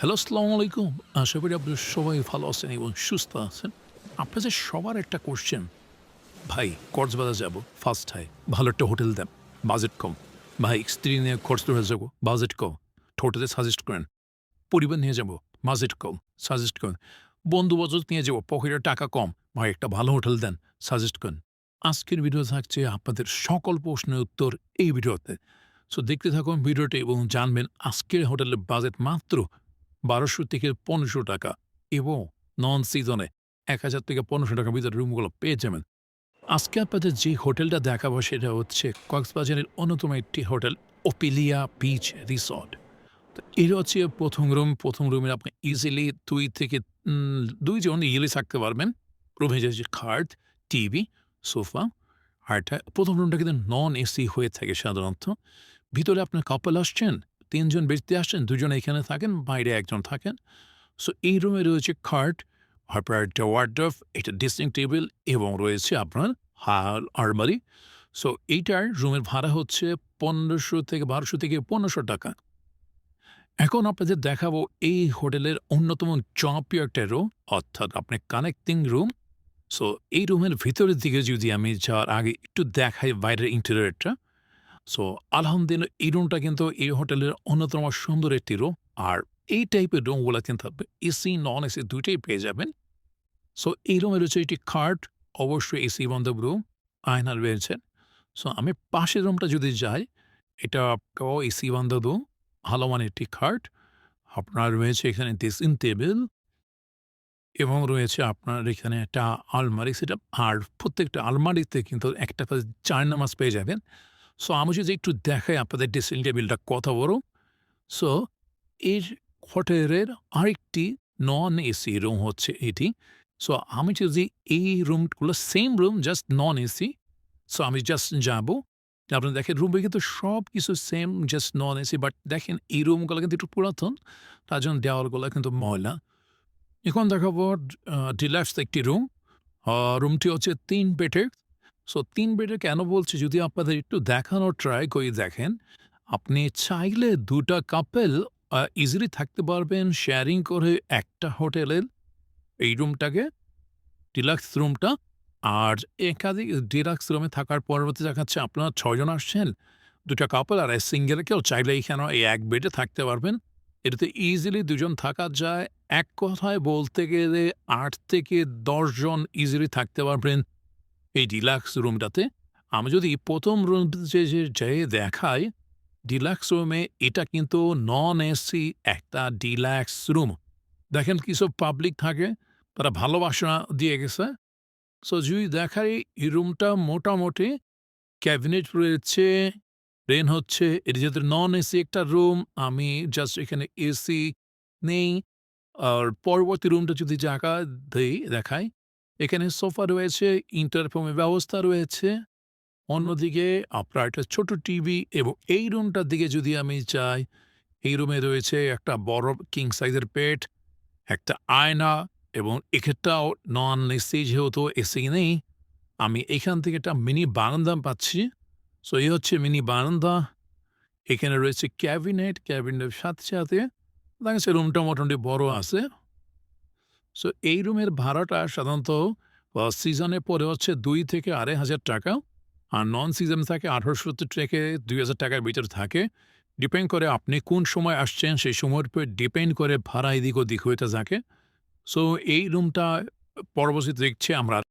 Hello আসসালামু আলাইকুম। আশা করি আপনারা সবাই ভালো আছেন এবং সুস্থ আছেন। আপনাদের সবার একটা কোশ্চেন ভাই, কক্সবাজার যাব ফার্স্ট হাই ভালো একটা হোটেল দেন বাজেট কম। ভাই, স্ত্রী নিয়ে কক্সবাজার যাব বাজেট কম। হোটেলে সাজেস্ট করেন, পরিবার নিয়ে যাব বাজেট কম সাজেস্ট করেন। বন্ধু নিয়ে যাব পকেটের টাকা কম, ভাই, একটা ভালো হোটেল দেন সাজেস্ট করেন। আজকের ভিডিও থাকছে আপনাদের সকল প্রশ্নের উত্তর এই ভিডিওতে সো দেখতে থাকুন ভিডিওটি এবং জানবেন আজকের হোটেলের বাজেট মাত্র বারোশো থেকে পনেরোশো টাকা এবং নন সিজনে এক হাজার থেকে পনেরোশো টাকার ভিতরে রুমগুলো পেয়ে যাবেন আজকে আপনাদের যে হোটেলটা দেখাবো সেটা হচ্ছে কক্সবাজারের অন্যতম একটি হোটেল ওপিলিয়া বিচ রিসর্ট। তো এটা হচ্ছে প্রথম রুম, প্রথম রুমে আপনি ইজিলি দুই থেকে দুইজন ইজিলি থাকতে পারবেন। রুমে যে খাট, টিভি, সোফা, আর প্রথম রুমটা কিন্তু নন এসি হয়ে থাকে সাধারণত। ভিতরে আপনার কাপল আসছেন তিনজন ব্যক্তি আসছেন, দুজন এখানে থাকেন, বাইরে একজন থাকেন। সো এই রুমে রয়েছে খাট তারপর একটা এটা ড্রেসিং টেবিল এবং রয়েছে আপনার হাল, আলমারি। সো এইটার রুমের ভাড়া হচ্ছে পনেরোশো থেকে বারোশো থেকে পনেরোশো টাকা। এখন আপনাদের দেখাবো এই হোটেলের অন্যতম জনপ্রিয় একটা রুম, অর্থাৎ আপনার কানেক্টিং রুম। সো এই রুমের ভিতরের দিকে যদি আমি যাওয়ার আগে একটু দেখাই বাইরের ইন্টেরিয়রটা। সো আলহামদুলিল্লাহ, এই রুমটা কিন্তু এই হোটেলের অন্যতম সুন্দর একটি রুম আর এই টাইপের রুমগুলো কিন্তু এসি নন এসি দুইটাই পেয়ে যাবেন। সো এই রুমে রয়েছে একটি খাট অবশ্যই এসি বান্ধব রুম আয়না রয়েছে। সো আমি পাশের রুমটা যদি যাই, এটা এসি বান্ধব রুম ভালো মানের একটি খাট আপনার রয়েছে এখানে ড্রেসিং টেবিল এবং রয়েছে আপনার এখানে একটা আলমারি সেটা আর প্রত্যেকটা আলমারিতে কিন্তু একটা চার নামাজ পেয়ে যাবেন। সো আমি যদি একটু দেখাই আপনাদের ড্রেসিং টেবিলটা কত বড় সো এর হোটেলের আরেকটি নন এসি রুম হচ্ছে এটি। সো আমি যদি এই রুমগুলো same room just non AC so আমি জাস্ট যাব। আপনি দেখেন রুমে কিন্তু সব কিছু same just non AC but দেখেন, এই রুমগুলো কিন্তু একটু পুরাতন। তার জন্য দেওয়ালগুলো কিন্তু ময়লা। এখন দেখাবো ডিলাক্স একটি রুম রুমটি হচ্ছে তিন বেডের। সো তিন বেডে কেন বলছি? যদি আপনাদের একটু দেখানোর ট্রাই করে, দেখেন। আপনি চাইলে দুটা কাপেল ইজিলি থাকতে পারবেন শেয়ারিং করে একটা হোটেলের এই রুমটাকে ডিলাক্স রুমটা আর একাধিক ডিলাক্স রুমে থাকার পরবর্তী দেখাচ্ছে আপনারা ছয়জন আসছেন, দুটা কাপল আর সিঙ্গেল কেউ চাইলে এখানে এই এক বেডে থাকতে পারবেন। এটাতে ইজিলি দুজন থাকা যায়। এক কথায় বলতে গেলে আট থেকে দশজন ইজিলি থাকতে পারবেন। এই ডিলাক্স রুমটাতে আমি যদি প্রথম রুম যে যে দেখাই ডিলাক্স রুমে এটা কিন্তু নন এসি একটা ডিলাক্স রুম দেখেন কি সব পাবলিক থাকে, তারা ভালোবাসা দিয়ে গেছে। সো যদি দেখাই এই রুমটা মোটামুটি ক্যাবিনেট রয়েছে রেন হচ্ছে এটা যেহেতু নন এসি একটা রুম আমি জাস্ট এখানে এসি নেই। আর পরবর্তী রুমটা যদি জায়গা দেই, দেখাই এখানে সোফা রয়েছে ইন্টারফর্মের ব্যবস্থা রয়েছে। অন্যদিকে আপনার একটা ছোট টিভি এবং এই রুমটার দিকে যদি আমি চাই এই রুমে রয়েছে একটা বড় কিং সাইজের পেট একটা আয়না এবং এক্ষেত্রেও নন এসি যেহেতু এসি নেই, আমি এখান থেকে একটা মিনি বারান্দা পাচ্ছি। সো এই হচ্ছে মিনি বারান্দা। এখানে রয়েছে ক্যাবিনেট ক্যাবিনেটের সাথে সাথে দেখা রুমটা মোটামুটি বড় আছে। সো এই রুমের ভাড়াটা সাধারণত সিজনে পরে হচ্ছে দুই থেকে আড়াই হাজার টাকা আর নন সিজন থাকে আঠারোশো থেকে দুই হাজার টাকার ভিতরে থাকে। ডিপেন্ড করে আপনি কোন সময় আসছেন, সেই সময়ের উপর ডিপেন্ড করে ভাড়া এদিক ওদিক হয়ে থাকে। সো এই রুমটা পরবর্তীতে দেখছি আমরা